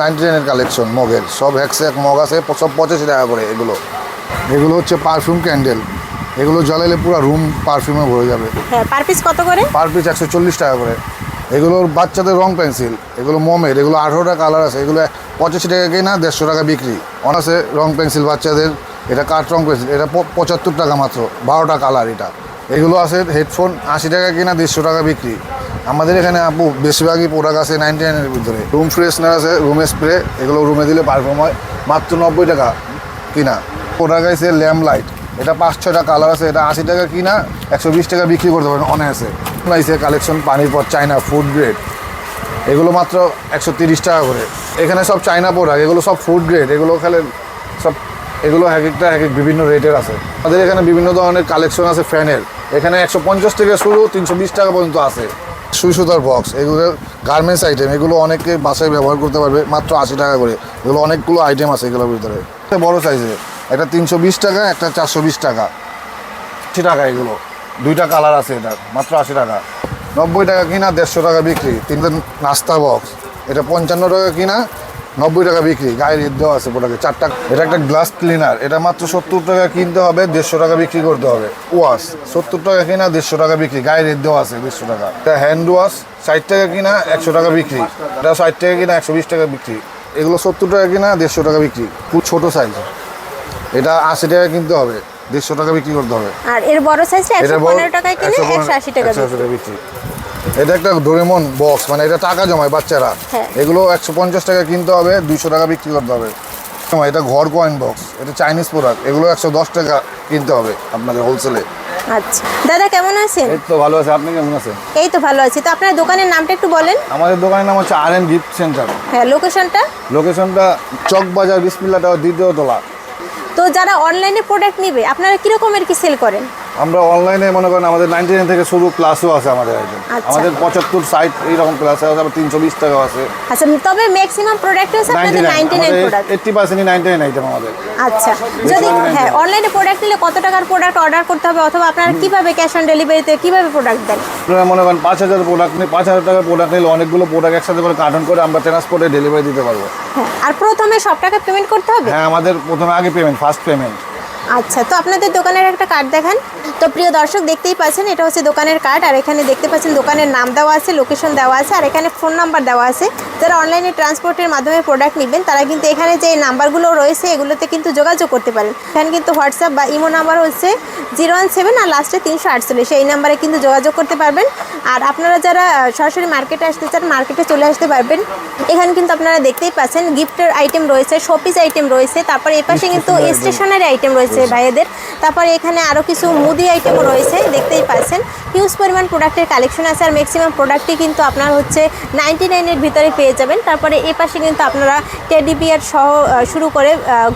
Ninety collection মগের। সব একশো এক মগ আছে সব পঁচাশি টাকা করে এগুলো। এগুলো হচ্ছে পারফিউম ক্যান্ডেল এগুলো জ্বালাইলে পুরো রুম পারফিউমে ভরে যাবে। হ্যাঁ পার পিস কত করে? পার পিস একশো চল্লিশ টাকা করে। এগুলোর বাচ্চাদের রং পেন্সিল এগুলো মোমের এগুলো আঠেরোটা কালার আছে এগুলো পঁচাশি টাকা কেনা দেড়শো টাকা বিক্রি। অনাসে রং পেন্সিল বাচ্চাদের এটা কাঠ রং পেন্সিল এটা পঁচাত্তর টাকা মাত্র বারোটা কালার এটা। এগুলো আছে হেডফোন আশি টাকা কিনা, দেড়শো টাকা বিক্রি। আমাদের এখানে আপু, বেশিরভাগই প্রোডাক্ট আছে নাইনটি নাইনের ভিতরে। রুম ফ্রেশনার আছে রুম স্প্রে এগুলো রুমে দিলে পারফর্ম হয়। মাত্র নব্বই টাকা কিনা। প্রোডাক্ট আছে ল্যাম্প লাইট এটা পাঁচ ছটা কালার আছে, এটা আশি টাকা কিনা, একশো বিশ টাকা বিক্রি করতে পারেন অনায়াসে। আছে কালেকশন পানির পর চায়না ফুড গ্রেড এগুলো মাত্র একশো তিরিশ টাকা করে। এখানে সব চায়না প্রোডাক্ট এগুলো সব ফুড গ্রেড এগুলো খেলে সব, এগুলো এক একটা এক এক বিভিন্ন রেটের আছে। আমাদের এখানে বিভিন্ন ধরনের কালেকশন আছে ফ্যানের। এখানে একশো পঞ্চাশ থেকে শুরু, তিনশো বিশ টাকা পর্যন্ত আছে। সুই সুতার বক্স এগুলো গার্মেন্টস আইটেম এগুলো অনেকে বাসায় ব্যবহার করতে পারবে মাত্র আশি টাকা করে। এগুলো অনেকগুলো আইটেম আছে এগুলোর ভিতরে। বড় সাইজের একটা তিনশো বিশ টাকা, একটা চারশো বিশ টাকা। আশি টাকা এগুলো। দুইটা কালার আছে এটা, মাত্র আশি টাকা। নব্বই টাকা কিনা, দেড়শো টাকা বিক্রি। তিনটে নাস্তা বক্স এটা পঞ্চান্ন টাকা কিনা নব্বই টাকা বিক্রি গায়ের ঈদ দেওয়া আছে প্রোডাক্টে চারটা এটা একটা গ্লাস ক্লিনার এটা মাত্র সত্তর টাকা কিনতে হবে দেড়শো টাকা বিক্রি করতে হবে। ওয়াশ সত্তর টাকা কিনা দেড়শো টাকা বিক্রি গায়ের ঈদ দেওয়া আছে দেড়শো টাকা। এটা হ্যান্ড ওয়াশ ষাট টাকা কিনা একশো টাকা বিক্রি। এটা ষাট টাকা কিনা একশো বিশ টাকা বিক্রি। এগুলো সত্তর টাকা কিনা দেড়শো টাকা বিক্রি। খুব ছোটো সাইজ এটা আশি টাকা কিনতে হবে দেড়শো টাকা বিক্রি করতে হবে। আর এর বড় সাইজটা একশো পনেরো টাকায় কিনে একশো আশি টাকা বিক্রি। এটা একটা ডোরেমন বক্স মানে এটা টাকা জমায় বাচ্চারা। হ্যাঁ। এগুলো একশো পঞ্চাশ টাকা কিনতে হবে দুইশো টাকা বিক্রি করতে হবে। এটা ঘর কয়েন বক্স এটা চাইনিজ প্রোডাক্ট এগুলো একশো দশ টাকা কিনতে হবে আপনাদের হোলসেলে আচ্ছা। দাদা কেমন আছেন? এই তো ভালো আছে আপনি কেমন আছেন? এই তো ভালো আছি। তো আপনার দোকানের নামটা একটু বলেন। আমাদের দোকানের নাম হচ্ছে আর গিফট সেন্টার হ্যাঁ লোকেশনটা লোকেশনটা চক বাজার বিসমিল্লা টাওয়ার দ্বিতীয় তলা। তো যারা অনলাইনে প্রোডাক্ট নেবে আপনারা কিরকমের কি সেল করেন? আমরা অনলাইনে মনে করেন আমাদের নাইনটি নাইন থেকে শুরু ক্লাসও আছে আমাদের একজন। আচ্ছা। আমাদের পঁচাত্তর সাইট এইরকম ক্লাস আছে আবার তিনশো বিশ টাকা আছে। আচ্ছা তবে ম্যাক্সিমাম প্রোডাক্ট হচ্ছে আপনাদের নাইনটি নাইন প্রোডাক্ট এইটটি পার্সেন্টই নাইনটি নাইন আইটেম আমাদের। আচ্ছা যদি হ্যাঁ অনলাইনে প্রোডাক্ট নিলে কত টাকার প্রোডাক্ট অর্ডার করতে হবে? অথবা আপনারা কীভাবে ক্যাশ অন ডেলিভারিতে কীভাবে প্রোডাক্ট দেন? আপনারা মনে করেন পাঁচ হাজার প্রোডাক্ট নিয়ে পাঁচ হাজার টাকার প্রোডাক্ট নিলে অনেকগুলো প্রোডাক্ট একসাথে করে কার্টন করে আমরা ট্রান্সপোর্টে ডেলিভারি দিতে পারব। হ্যাঁ আর প্রথমে সব টাকা পেমেন্ট করতে হবে? হ্যাঁ আমাদের প্রথমে আগে পেমেন্ট ফার্স্ট পেমেন্ট আচ্ছা তো আপনাদের দোকানের একটা কার্ড দেখান। তো প্রিয় দর্শক, দেখতেই পাচ্ছেন, এটা হচ্ছে দোকানের কার্ড। আর এখানে দেখতে পাচ্ছেন দোকানের নাম দেওয়া আছে, লোকেশন দেওয়া আছে, আর এখানে ফোন নাম্বার দেওয়া আছে। যারা অনলাইনে ট্রান্সপোর্টের মাধ্যমে প্রোডাক্ট নেবেন তারা কিন্তু এখানে যে নাম্বারগুলো রয়েছে এগুলোতে কিন্তু যোগাযোগ করতে পারেন। এখানে কিন্তু হোয়াটসঅ্যাপ বা ইমো নাম্বার হচ্ছে জিরো ওয়ান সেভেন আর লাস্টে তিনশো আটচল্লিশ। এই নাম্বারে কিন্তু যোগাযোগ করতে পারবেন। আর আপনারা যারা সরাসরি মার্কেটে আসতে চান মার্কেটে চলে আসতে পারবেন। এখানে কিন্তু আপনারা দেখতেই পাচ্ছেন গিফটের আইটেম রয়েছে শোপিস আইটেম রয়েছে তারপরে এপাশে কিন্তু স্টেশনারি আইটেম রয়েছে ভাইয়েদের। তারপরে এখানে আরও কিছু মুদি আইটেমও রয়েছে দেখতেই পাচ্ছেন। হিউজ পরিমাণ প্রোডাক্টের কালেকশন আছে আর ম্যাক্সিমাম প্রোডাক্টই কিন্তু আপনার হচ্ছে নাইনটি নাইনের ভিতরে পেয়ে যাবেন। তারপরে এ পাশে কিন্তু আপনারা টেডি বিয়ার সহ শুরু করে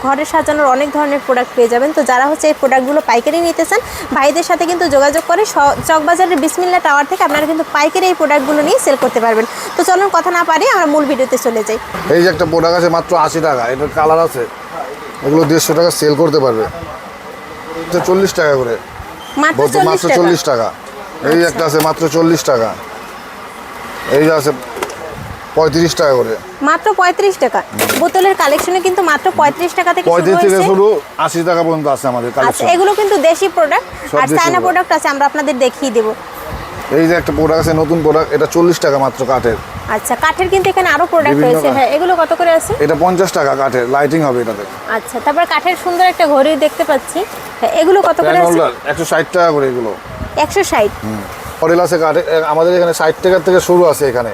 ঘরে সাজানোর অনেক ধরনের প্রোডাক্ট পেয়ে যাবেন। তো যারা হচ্ছে এই প্রোডাক্টগুলো পাইকারি নিতে চান ভাইদের সাথে কিন্তু যোগাযোগ করে চকবাজারের বিসমিল্লা টাওয়ার থেকে আপনারা কিন্তু পাইকারি এই প্রোডাক্টগুলো নিয়ে সেল করতে পারবেন। তো চলুন কথা না পারি আমরা মূল ভিডিওতে চলে যাই। এই যে একটা প্রোডাক্ট আছে মাত্র আশি টাকা এটার কালার আছে। এগুলো দেড়শো টাকা সেল করতে পারবে। চল্লিশ টাকা করে। মাত্র চল্লিশ টাকা। চল্লিশ টাকা। এই একটা আছে মাত্র চল্লিশ টাকা। এই আছে পঁয়ত্রিশ টাকা করে। মাত্র পঁয়ত্রিশ টাকা। বোতলের কালেকশনে কিন্তু মাত্র পঁয়ত্রিশ টাকা থেকে শুরু পঁয়ত্রিশ থেকে শুরু আশি টাকা পর্যন্ত আছে আমাদের আচ্ছা কালেকশন এগুলো কিন্তু দেশি প্রোডাক্ট আর চায়না প্রোডাক্ট আছে আমরা আপনাদের দেখিয়ে দেবো। এই যে একটা প্রোডাক্ট আছে নতুন প্রোডাক্ট এটা চল্লিশ টাকা মাত্র কাঠের। আচ্ছা কাঠের কিন্তু এখানে আরও প্রোডাক্ট রয়েছে। হ্যাঁ এগুলো কত করে আছে? এটা পঞ্চাশ টাকা কাঠের লাইটিং হবে এটাতে। আচ্ছা তারপর কাঠের সুন্দর একটা ঘড়ি দেখতে পাচ্ছি। হ্যাঁ, এগুলো কত করে আছে? একশো ষাট টাকা করে এগুলো। একশো ষাট। আছে কাঠে এ, আমাদের এখানে ষাট টাকার থেকে শুরু আছে এখানে।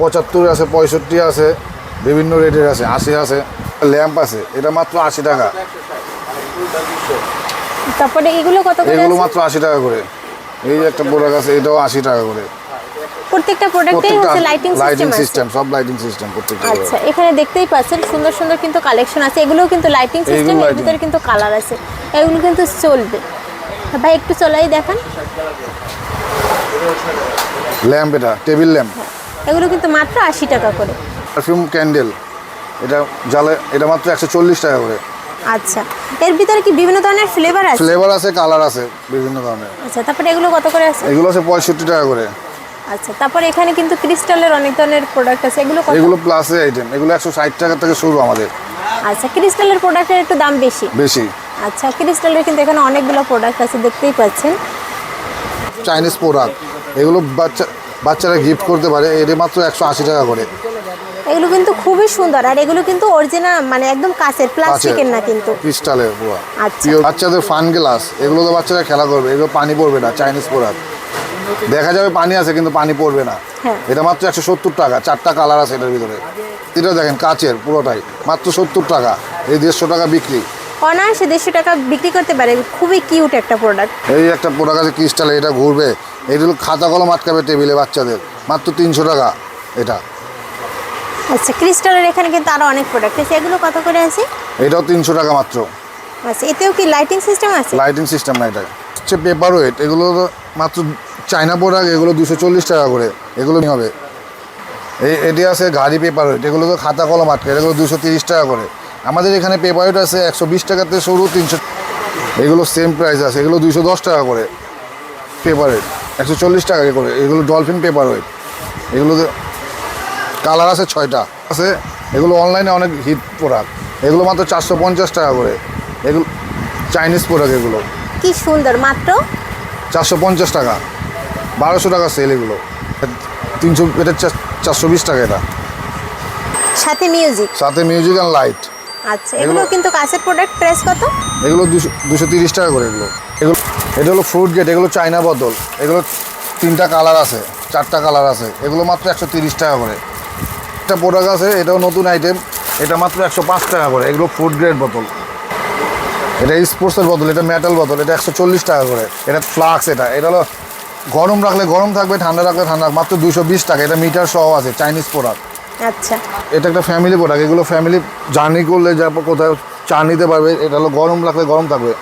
পঁচাত্তর আছে পঁয়ষট্টি আছে বিভিন্ন রেটের আছে আশি আছে। ল্যাম্প আছে এটা মাত্র আশি টাকা। তারপরে এগুলো কত করে এগুলো মাত্র আশি টাকা করে। এই যে একটা প্রোডাক্ট আছে এটাও আশি টাকা করে। প্রত্যেকটা প্রোডাক্টেই হচ্ছে লাইটিং লাইটিং সিস্টেম সব লাইটিং সিস্টেম প্রত্যেকটা আচ্ছা এখানে দেখতেই পাচ্ছেন সুন্দর সুন্দর কিন্তু কালেকশন আছে। এগুলোও কিন্তু লাইটিং সিস্টেম এর ভিতরে কিন্তু কালার আছে। এগুলো কিন্তু চলবে। ভাই একটু চলাই দেখান। ল্যাম্প এটা টেবিল ল্যাম্প। এগুলো কিন্তু মাত্র আশি টাকা করে। পারফিউম ক্যান্ডেল এটা জ্বালে এটা মাত্র একশো চল্লিশ টাকা করে। আচ্ছা এর ভিতরে কি বিভিন্ন ধরনের ফ্লেভার আছে? ফ্লেভার আছে কালার আছে বিভিন্ন ধরনের। আচ্ছা তারপরে এগুলো কত করে আছে? এগুলো আছে পঁয়ষট্টি টাকা করে। আচ্ছা তারপর এখানে কিন্তু ক্রিস্টালের অনেক ধরনের প্রোডাক্ট আছে। এগুলো কত? এগুলো প্লাসের আইটেম এগুলো একশো ষাট টাকা থেকে শুরু আমাদের। আচ্ছা ক্রিস্টালের প্রোডাক্টের একটু দাম বেশি। বেশি। আচ্ছা ক্রিস্টালের কিন্তু এখানে অনেকগুলো প্রোডাক্ট আছে দেখতেই পাচ্ছেন। চাইনিজ প্রোডাক্ট এগুলো বাচ্চা বাচ্চারা গিফট করতে পারে এটা মাত্র একশো আশি টাকা করে। এগুলো কিন্তু খুবই সুন্দর আর এগুলো কিন্তু অরিজিনাল মানে একদম কাছের প্লাস্টিকের না কিন্তু। ক্রিস্টালের পুরো আচ্ছা। বাচ্চাদের ফান গ্লাস এগুলো তো বাচ্চারা খেলা করবে এগুলো পানি পড়বে না চাইনিজ প্রোডাক্ট দেখা যাবে পানি আছে কিন্তু পানি পড়বে না। হ্যাঁ। এটা মাত্র একশো সত্তর টাকা চারটা কালার আছে এটার ভিতরে। এটা দেখেন কাচের পুরোটাই। মাত্র সত্তর টাকা এই দেড়শো টাকা বিক্রি। অনায়াসে দেড়শো টাকা বিক্রি করতে পারে খুবই কিউট একটা প্রোডাক্ট এই একটা প্রোডাক্ট আছে ক্রিস্টাল এটা ঘুরবে। এইগুলো খাতা কলম আটকাবে টেবিলে বাচ্চাদের। মাত্র তিনশো টাকা এটা। আচ্ছা ক্রিস্টালের এখানে কিন্তু আরও অনেক প্রোডাক্ট আছে। এগুলো কত করে আছে? এটাও তিনশো টাকা মাত্র। আচ্ছা এতেও কি লাইটিং সিস্টেম আছে? লাইটিং সিস্টেম না এটা। হচ্ছে পেপার ওয়েট এগুলো মাত্র চায়না প্রোডাক্ট এগুলো দুশো চল্লিশ টাকা করে। এগুলো নিয়ে হবে। এই এটি আছে গাড়ি পেপার ওয়েট এগুলো তো খাতা কলম আটকে এগুলো দুশো তিরিশ টাকা করে। আমাদের এখানে পেপার ওয়েট আছে একশো বিশ টাকাতে সরু তিনশো এগুলো সেম প্রাইস আছে এগুলো দুশো দশ টাকা করে পেপার ওয়েট একশো চল্লিশ টাকা করে এগুলো ডলফিন পেপার ওয়েট এগুলো কালার আছে ছয়টা। আছে এগুলো অনলাইনে অনেক হিট প্রোডাক্ট এগুলো মাত্র চারশো পঞ্চাশ টাকা করে। এগুলো চাইনিজ প্রোডাক্ট এগুলো। কি সুন্দর মাত্র? চারশো পঞ্চাশ টাকা। বারোশো টাকা সেল এগুলো। তিনশো এটা চারশো বিশ টাকা এটা। সাথে মিউজিক সাথে মিউজিক অ্যান্ড লাইট আচ্ছা এগুলো কিন্তু কাছের প্রোডাক্ট প্রাইস কত? এগুলো দুশো দুশো তিরিশ টাকা করে এগুলো। এগুলো এটা হলো ফ্রুট গেট এগুলো চায়না বোতল এগুলো তিনটা কালার আছে চারটা কালার আছে। এগুলো মাত্র একশো তিরিশ টাকা করে। একটা প্রোডাক্ট আছে এটাও নতুন আইটেম এটা মাত্র একশো পাঁচ টাকা করে। এগুলো ফুড গ্রেড বোতল এটা স্পোর্টসের বোতল এটা মেটাল বোতল এটা একশো চল্লিশ টাকা করে। এটা ফ্লাক্স এটা। এটা হলো গরম রাখলে গরম থাকবে ঠান্ডা রাখলে ঠান্ডা মাত্র দুশো বিশ টাকা। এটা মিটার সহ আছে চাইনিজ প্রোডাক্ট আচ্ছা। এটা একটা ফ্যামিলি প্রোডাক্ট এগুলো ফ্যামিলি জার্নি করলে যা কোথাও চা নিতে পারবে এটা হলো গরম রাখলে গরম থাকবে।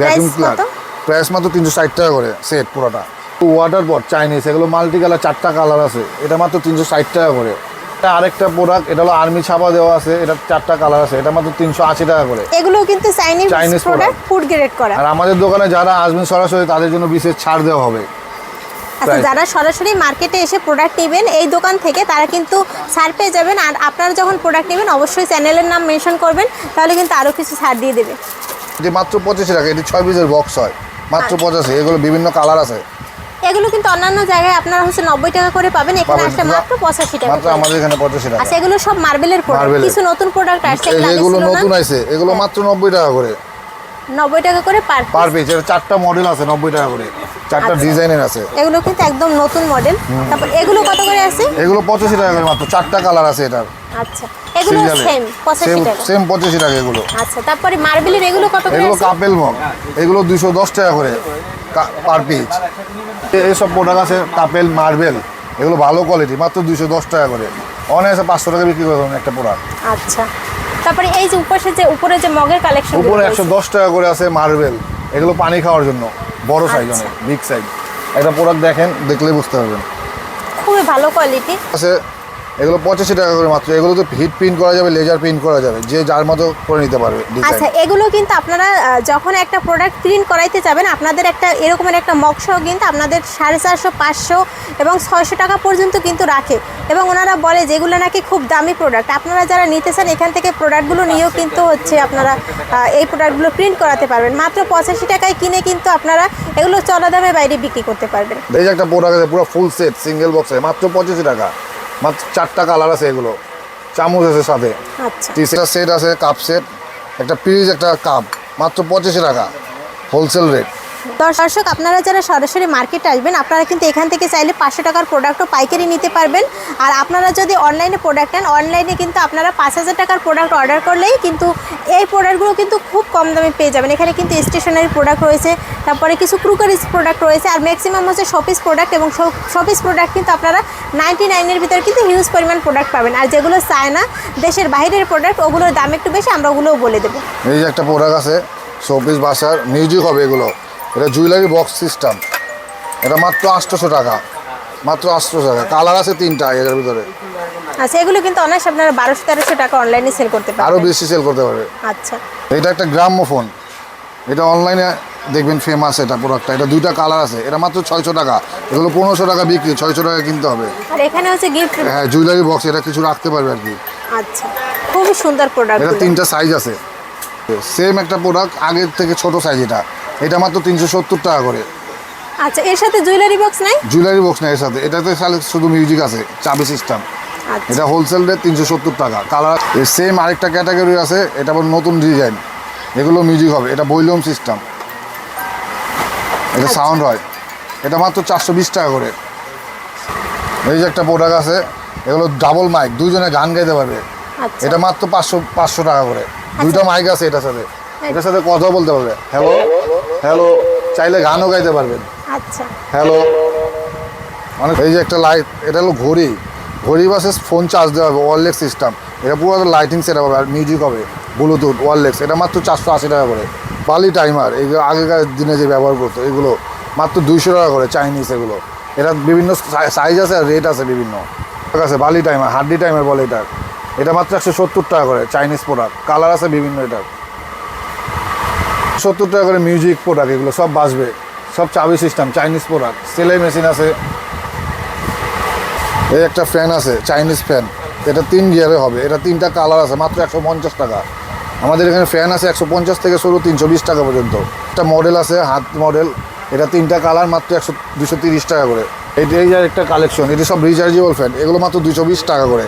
ভ্যাকুম কত? প্রাইস মাত্র তিনশো ষাট টাকা করে সেট পুরোটা। ওয়াটার পট চাইনিজ এগুলো মাল্টি কালার চারটা কালার আছে। এটা মাত্র তিনশো ষাট টাকা করে। আরেকটা প্রোডাক্ট এটা হলো আর্মি ছাপা দেওয়া আছে এটা চারটা কালার আছে এটা মাত্র তিনশো আশি টাকা করে। এগুলো কিন্তু Chinese Chinese product food grade করা। আর আমাদের দোকানে যারা আসবেন সরাসরি তাদের জন্য বিশেষ ছাড় দেওয়া হবে। আচ্ছা যারা সরাসরি মার্কেটে এসে প্রোডাক্ট নেবেন এই দোকান থেকে তারা কিন্তু ছাড় পেয়ে যাবেন। আর আপনারা যখন প্রোডাক্ট নেবেন অবশ্যই চ্যানেলের নাম মেনশন করবেন তাহলে কিন্তু আরও কিছু ছাড় দিয়ে দেবে। এটি মাত্র পঁচাশি টাকা এটি ছয় পিসের বক্স হয়। মাত্র আচ্ছা। পঁচাশি এগুলো বিভিন্ন কালার আছে। এগুলো কিন্তু অন্যান্য জায়গায় আপনারা হচ্ছে নব্বই টাকা করে পাবেন এখানে আসলে মাত্র পঁচাশি টাকা মাত্র আমাদের এখানে পঁচাশি টাকা। আচ্ছা এগুলো সব মার্বেলের প্রোডাক্ট। কিছু নতুন প্রোডাক্ট আসছে এগুলো। নতুন আছে এগুলো মাত্র নব্বই টাকা করে। নব্বই টাকা করে পার পার পিস এটা চারটা মডেল আছে নব্বই টাকা করে। চারটা আচ্ছা। ডিজাইনের আছে। এগুলো কিন্তু একদম নতুন মডেল তারপর এগুলো কত করে আছে এগুলো পঁচাশি টাকা করে মাত্র চারটা কালার আছে এটার। আচ্ছা। এগুলো সেম টাকা। সেম পঁচাশি টাকা এগুলো। আচ্ছা তারপরে মার্বেলের এগুলো কত করে এগুলো কাপেল মগ। এগুলো দুশো দশ টাকা করে পার পিস এইসব প্রোডাক্ট আছে কাপেল মার্বেল। এগুলো ভালো কোয়ালিটি মাত্র দুশো দশ টাকা করে। অনায়াসে টাকা বিক্রি করে একটা প্রোডাক্ট আচ্ছা। তারপরে এই যে উপরে যে উপরে যে মগের কালেকশন উপরে একশো দশ টাকা করে আছে মার্বেল। এগুলো পানি খাওয়ার জন্য বড় সাইজ আচ্ছা। অনেক বিগ সাইজ একটা প্রোডাক্ট দেখেন দেখলেই বুঝতে পারবেন। খুবই ভালো কোয়ালিটি আছে এগুলো পঁচাশি টাকা করে মাত্র। এগুলো তো হিট প্রিন্ট করা যাবে লেজার প্রিন্ট করা যাবে যে যার মতো করে নিতে পারবে আচ্ছা এগুলো কিন্তু আপনারা যখন একটা প্রোডাক্ট প্রিন্ট করাইতে যাবেন আপনাদের একটা এরকমের একটা মগসহ কিন্তু আপনাদের সাড়ে চারশো পাঁচশো এবং ছয়শো টাকা পর্যন্ত কিন্তু রাখে। এবং ওনারা বলে যেগুলো নাকি খুব দামি প্রোডাক্ট আপনারা যারা নিতে চান এখান থেকে প্রোডাক্টগুলো নিয়েও কিন্তু হচ্ছে আপনারা এই প্রোডাক্টগুলো প্রিন্ট করাতে পারবেন। মাত্র পঁচাশি টাকায় কিনে কিন্তু আপনারা এগুলো চড়া দামে বাইরে বিক্রি করতে পারবেন। এই যে একটা প্রোডাক্ট পুরো ফুল সেট সিঙ্গেল বক্সে মাত্র পঁচাশি টাকা। মাত্র চারটা কালার আছে এগুলো। চামচ আছে সাথে। টি একটা সেট আছে কাপ সেট একটা পিস একটা কাপ মাত্র পঁচিশ টাকা। হোলসেল রেট দর্শক আপনারা যারা সরাসরি মার্কেটে আসবেন, আপনারা কিন্তু এখান থেকে চাইলে পাঁচশো টাকার প্রোডাক্টও পাইকারি নিতে পারবেন। আর আপনারা যদি অনলাইনে প্রোডাক্ট নেন অনলাইনে কিন্তু আপনারা পাঁচ হাজার টাকার প্রোডাক্ট অর্ডার করলেই কিন্তু এই প্রোডাক্টগুলো কিন্তু খুব কম দামে পেয়ে যাবেন। এখানে কিন্তু স্টেশনারি প্রোডাক্ট রয়েছে, তারপরে কিছু ক্রুকারিজ প্রোডাক্ট রয়েছে, আর ম্যাক্সিমাম হচ্ছে শপিস প্রোডাক্ট এবং শপিস প্রোডাক্ট কিন্তু আপনারা নাইনটি নাইনের ভিতরে কিন্তু হিউজ পরিমাণ প্রোডাক্ট পাবেন। আর যেগুলো চায় না দেশের বাইরের প্রোডাক্ট ওগুলোর দাম একটু বেশি, আমরা ওগুলোও বলে দেবো। এই যে একটা প্রোডাক্ট আছে শোপিস বাসার মিউজিক হবে এগুলো? এটা জুয়েলারি বক্স সিস্টেম। এটা মাত্র আটশোশো টাকা। মাত্র আটশোশো টাকা। কালার আছে তিনটা এটার ভিতরে। আচ্ছা এগুলো কিন্তু অনায়াসে আপনারা বারোশো তেরোশো টাকা অনলাইনে সেল করতে আরও বেশি সেল করতে পারবে। আচ্ছা। এটা একটা গ্রাম্য ফোন এটা অনলাইনে দেখবেন ফেমাস এটা প্রোডাক্টটা এটা দুইটা কালার আছে। এটা মাত্র ছয়শো টাকা। এগুলো পনেরোশো টাকা বিক্রি। ছয়শো টাকা কিনতে হবে। আর এখানে হচ্ছে গিফট হ্যাঁ জুয়েলারি বক্স এটা কিছু রাখতে পারবে আর কি। আচ্ছা। খুবই সুন্দর প্রোডাক্ট এটা তিনটা সাইজ আছে। সেম একটা প্রোডাক্ট আগের থেকে ছোট সাইজ এটা। এটা মাত্র তিনশো সত্তর টাকা করে। আচ্ছা এর সাথে জুয়েলারি বক্স নাই? জুয়েলারি বক্স না এর সাথে। এটাতে খালি শুধু মিউজিক আছে চাবি সিস্টেম আচ্ছা। এটা হোলসেল রেট তিনশো সত্তর টাকা। কালার সেম আরেকটা ক্যাটাগরি আছে এটা আবার নতুন ডিজাইন এগুলো মিউজিক হবে এটা বইলম সিস্টেম এটা সাউন্ড হয়। এটা মাত্র চারশো বিশ টাকা করে। এই যে একটা প্রোডাক্ট আছে এগুলো ডাবল মাইক দুইজনে গান গাইতে পারবে। আচ্ছা। এটা মাত্র পাঁচশো পাঁচশো টাকা করে। দুইটা মাইক আছে এটার সাথে। এটার সাথে কথা বলতে পারবে। হ্যালো হ্যালো চাইলে গানও গাইতে পারবেন। আচ্ছা। হ্যালো অনেক এই যে একটা লাইট এটা হলো ঘড়ি। ঘড়ি বাসে ফোন চার্জ দেওয়া হবে ওয়ারলেস সিস্টেম এটা পুরো লাইটিং সেট হবে আর মিউজিক হবে ব্লুটুথ ওয়ারলেস এটা মাত্র চারশো আশি টাকা করে। বালি টাইমার এগুলো আগেকার দিনে যে ব্যবহার করতো এগুলো মাত্র দুইশো টাকা করে চাইনিজ এগুলো। এটা বিভিন্ন সাইজ আছে আর রেট আছে বিভিন্ন। ঠিক আছে বালি টাইমার হার্ডি টাইমার বলে এটা। এটা মাত্র একশো সত্তর টাকা করে চাইনিজ প্রোডাক্ট কালার আছে বিভিন্ন এটার। সত্তর টাকা করে মিউজিক প্রোডাক্ট এগুলো সব বাজবে সব চাবি সিস্টেম চাইনিজ প্রোডাক্ট সেলাই মেশিন আছে। এই একটা ফ্যান আছে চাইনিজ ফ্যান এটা তিন গিয়ারে হবে। এটা তিনটা কালার আছে, মাত্র একশো পঞ্চাশ টাকা। আমাদের এখানে ফ্যান আছে একশো পঞ্চাশ থেকে শুরু তিনশো বিশ টাকা পর্যন্ত। একটা মডেল আছে, হাত মডেল এটা তিনটা কালার মাত্র একশো দুশো তিরিশ টাকা করে। এই যে একটা কালেকশন এটি সব রিচার্জেবল ফ্যান এগুলো মাত্র দুশো বিশ টাকা করে।